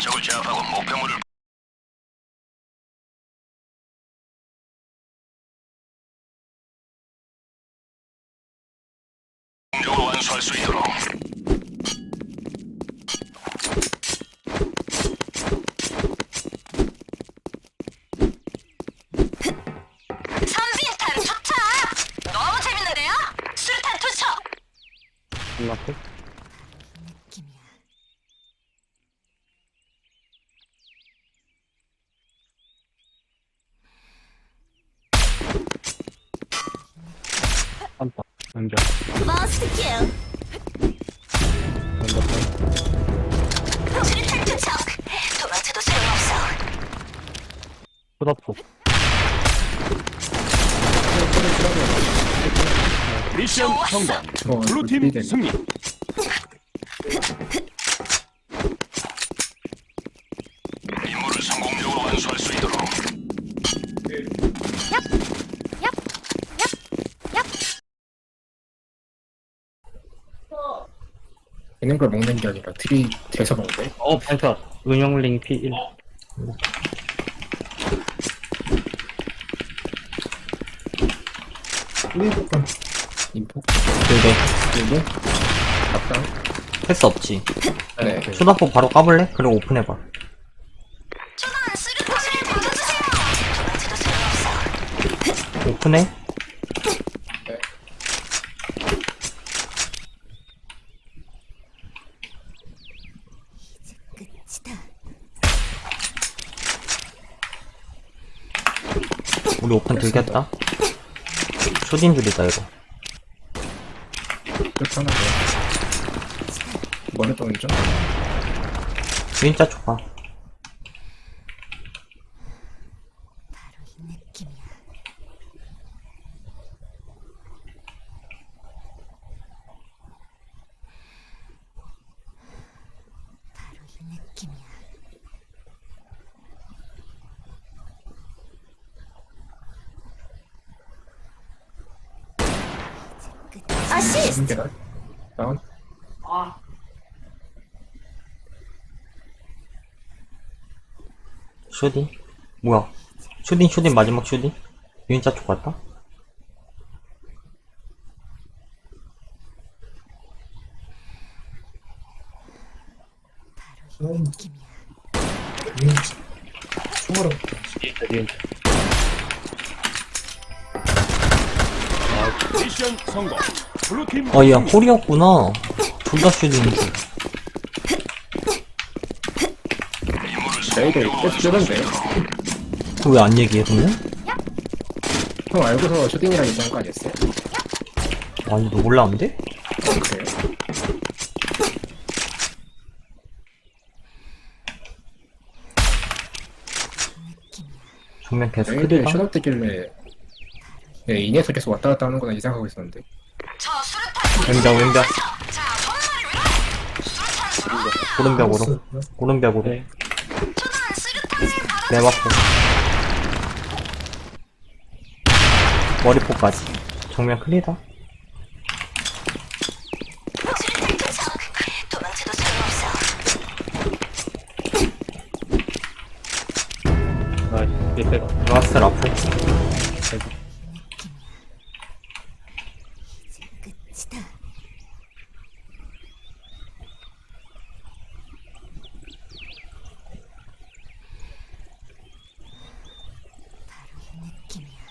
적을 제압하고 목표물을 공적으로 완수할 수 있도록 선빈탄 투척! 너무 재밌는데요? 수류탄 투척! 끝났고. 한타. 연결. 연결. 수류탄 투척! 도망쳐도 소용없어. 후다폭. 미션 성공 어, 블루팀. 승리 임무를 성공적으로 완수할 수 있도록 있는 걸 먹는 게 아니라 트리 돼서 먹는데 어, 반샷. 은영링 P1. 인폭 네네 그리고 갔다 패스 없지 네 수다포 바로 까볼래? 그리고 오픈해봐 저만 수류탄을 던져주세요! 도망쳐도 소용없어. 오픈해 우리 오픈 들겠다. 초딩 줄이다 이거. 더 머리 떠는죠? 진짜 좋아 아시스트! 무슨 계단 다운 쇼딩 뭐야? 쇼딩 쇼딩 마지막 쇼딩 유인자 쪽 같다? 미션 성공 블루팀 어야 홀이었구나 둘다줄 저희들 계속 쓰던데 그거 왜안 얘기해 그러면? 형 알고서 슈팅이랑 얘기한 거 아니었어요? 아니 너 몰랐는데? 어 그래요? 정면 계속 저희들 크리다 셔틀 뜨길래 네, 인에서 계속 왔다 갔다 하는 거나 이상하고 있었는데 왼벽 왼벽 오른벽으로 네. 저만 수류탄을 받아 내맞고 머리포까지 정면 클리다. 나이스. 밑에가. 라스트 라프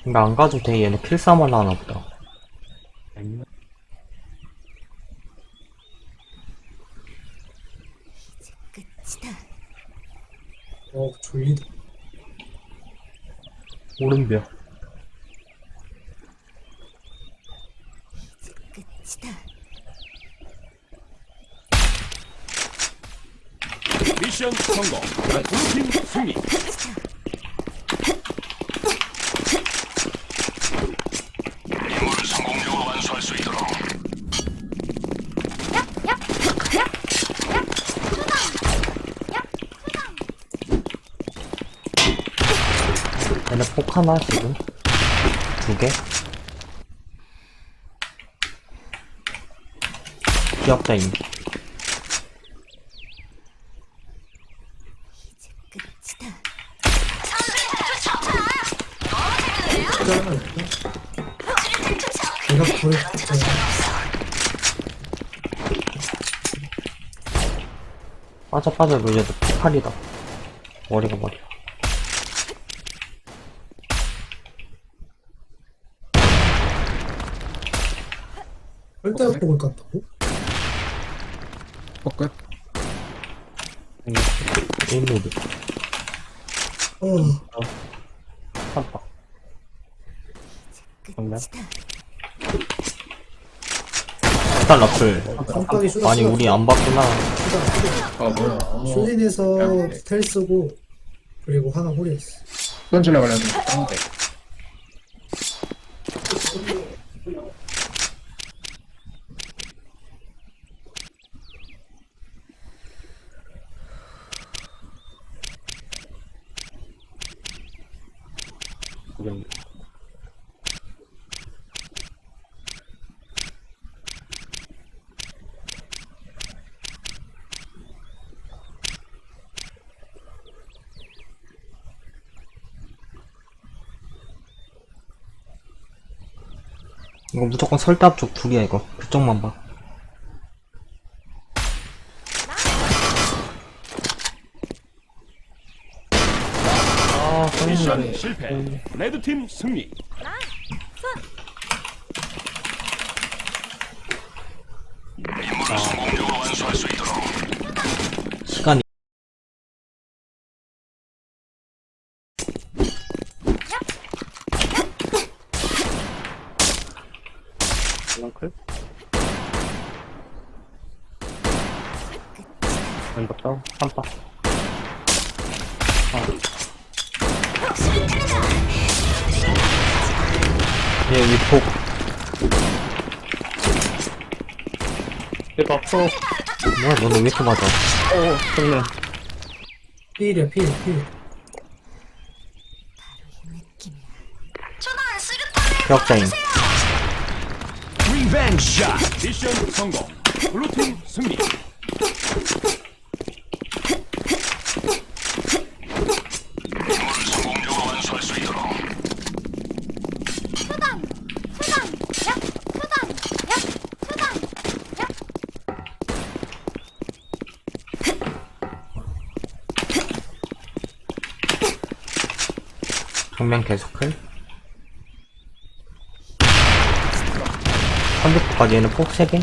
근데 안 가도 돼. 얘네 킬싸움을 하나 보다. 어 조이 오른벽 미션 성공. 블루팀 승리 임무를 성공적으로 완수할 수 있도록 폭 하나 지금 두 개. 기억자 있네. 내가 켰잖아. 빠져 빠져 놀려도 팔이다. 머리가 머리 절대 깠다고? 어, 끝. 1mm. 어, 한박 정면 일단 라플. 깜빡이 쏟았어. 아니 우리 안 봤구나. 아, 뭐야. 어, 쇼진에서 스텔스고, 그리고 하나. 던지려고 하려고 했는데. 이거 무조건 설대 쪽 둘이야 이거. 그쪽만 봐. 아 미션 실패. 레드팀 승리. 임무를 성공적으로 완수할 수 있도록 시간이 랑클 왼박 다운 한박 얘 위폭. 이거 어 뭐야 너는 왜 이렇게 맞아? 어, 정면 필이야, 필, 필. 기억자인. 리벤지 샷. 미션 성공. 블루팀 승리. 임무를 성공적으로 완수할 수 있도록 초단 초단 약 초단 약 초단 약 정면 계속클. 컴퓨터까지 얘는 폭 3개?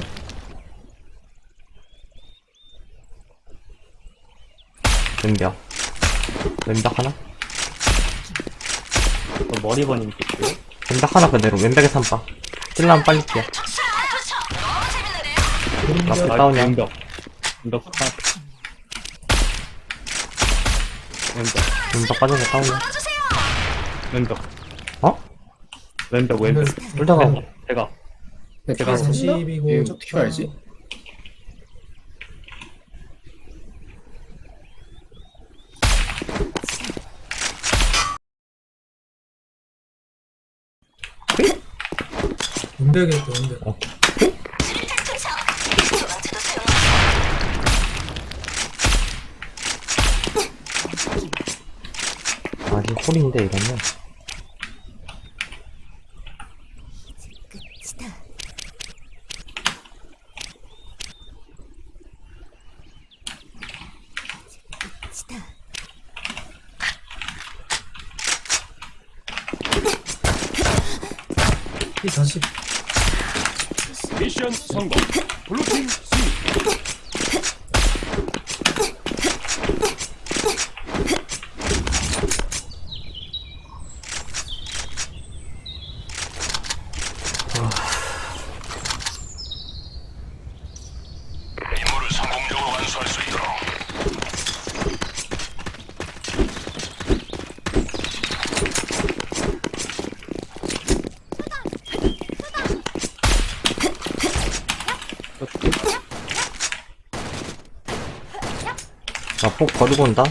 왼벽. 왼벽 하나? 어, 머리 버닝 있고요 왼벽 하나 그대로. 왼벽에 3바. 찔러면 빨리 뛰어. 라플 아, 다운이야. 왼벽 왼벽 왼벽 왼벽 빠져서 다운이야. 왼벽 어? 왼벽 왼벽 홀다가 제가 네, 제가 제가 40이고, 이거 어떻게 알지? 운벽이었다, 운벽. 어. 아직 홀인데 이 러면. 필 40. 미션 성공. 블루팀 승리. 임무를 성공적으로 완수할 수 있도록 나 폭 버리고 온다.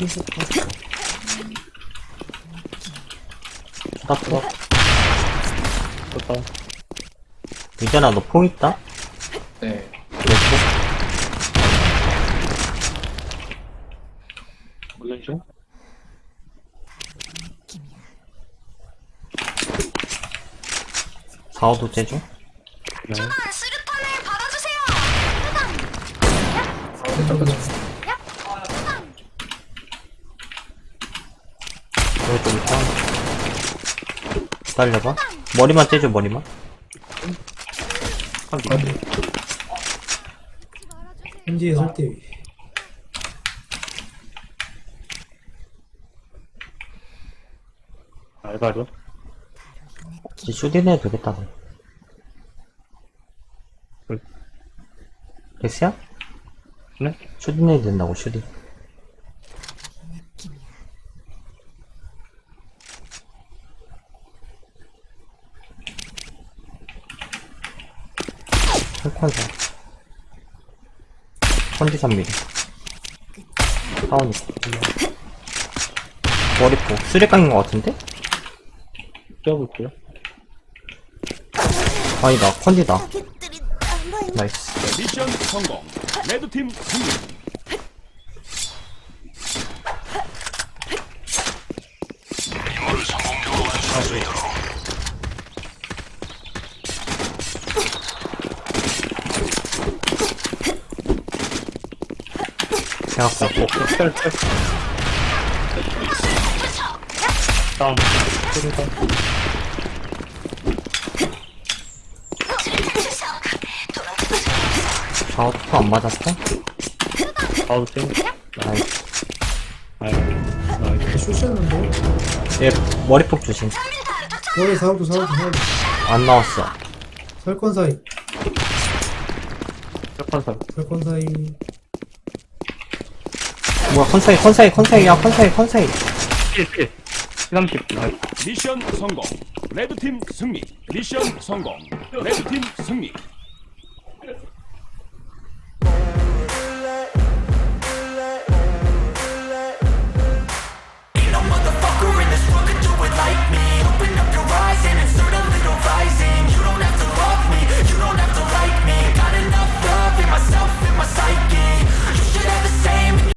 폭파. 스타트. 좋다. 유전아, 너퐁 있다? 네. 그렇지? 물론 중. 사오도 째줘? 네. 수류탄을 받아주세요. 여기 좀 있다. 기다려봐. 머리만 째줘, 머리만. 현지에 설대. 알바죠? 이제 슈딘 해도 되겠다, 너. 됐어요? 네? 슈딘 해도 된다고, 슈딘. 철권사. 컨디 3mm. 사원이. 머리포. 쓰레깡인 것 같은데? 껴볼게요. 아니다, 컨디다. 나이스. 미션 성공. 레드팀 승리. 임무를 성공적으로 완수할 수 있도록. 대학교. 셀, 셀. 다운. 슈딩 다 운. 좌우투 안 맞았어? 아우, 땡. 나이스. 아유, 나이스. 슈시였는데? 얘 머리폭 조심. 머리 사오도 사오도 사오도. 안 나왔어. 설건 사이. 철판사. 설건 사이. 뭐야, 컨사이, 컨사이, 컨사이, 야, 컨사이, 컨사이. 필, 필. 30. 나이스. 미션 성공. 레드팀 승리. 미션 성공. 레드팀 승리.